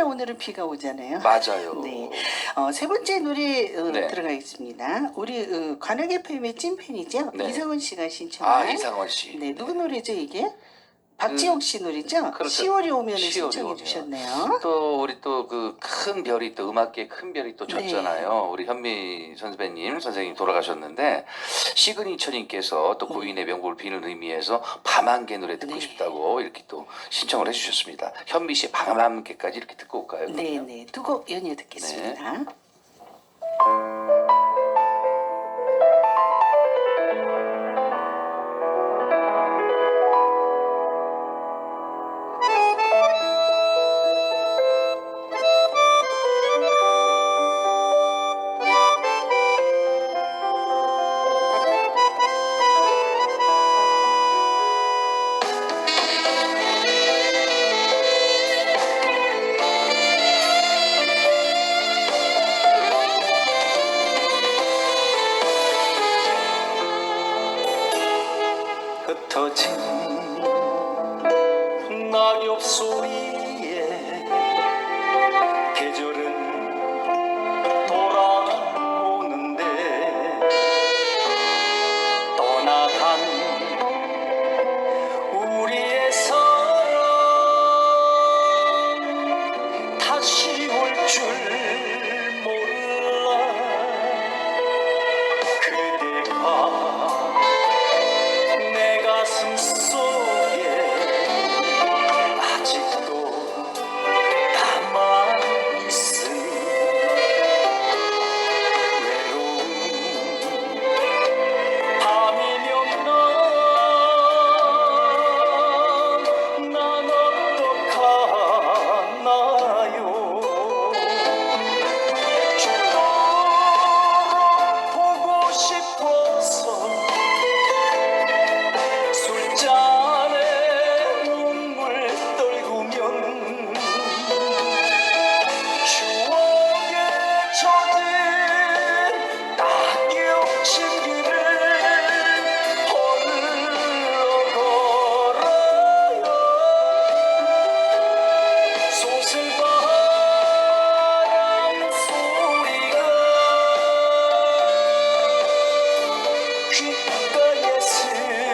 아니라 오늘은 비가 오잖아요. 맞아요. 네. 어, 세 번째 노래 어, 네. 들어가겠습니다. 우리 어, 관악 FM의 찐팬이죠. 네. 이상원 씨가 신청한. 아 이상원 씨. 네, 누구 노래죠 이게? 박지옥 씨 노래죠? 그렇죠. 10월이 오면 10월이 신청해 오면. 주셨네요. 또 우리 또 그 큰 별이 또 음악계 큰 별이 또 네. 졌잖아요. 우리 현미 선배님 선생님 돌아가셨는데 시그니처님께서 또 고인의 명복을 비는 의미에서 밤안개 노래 듣고 네. 싶다고 이렇게 또 신청을 해주셨습니다. 현미 씨의 밤안개까지 이렇게 듣고 올까요? 네, 그러면? 네. 두 곡 연이어 듣겠습니다. 네. 흩어진 낙엽 소리. 一个也许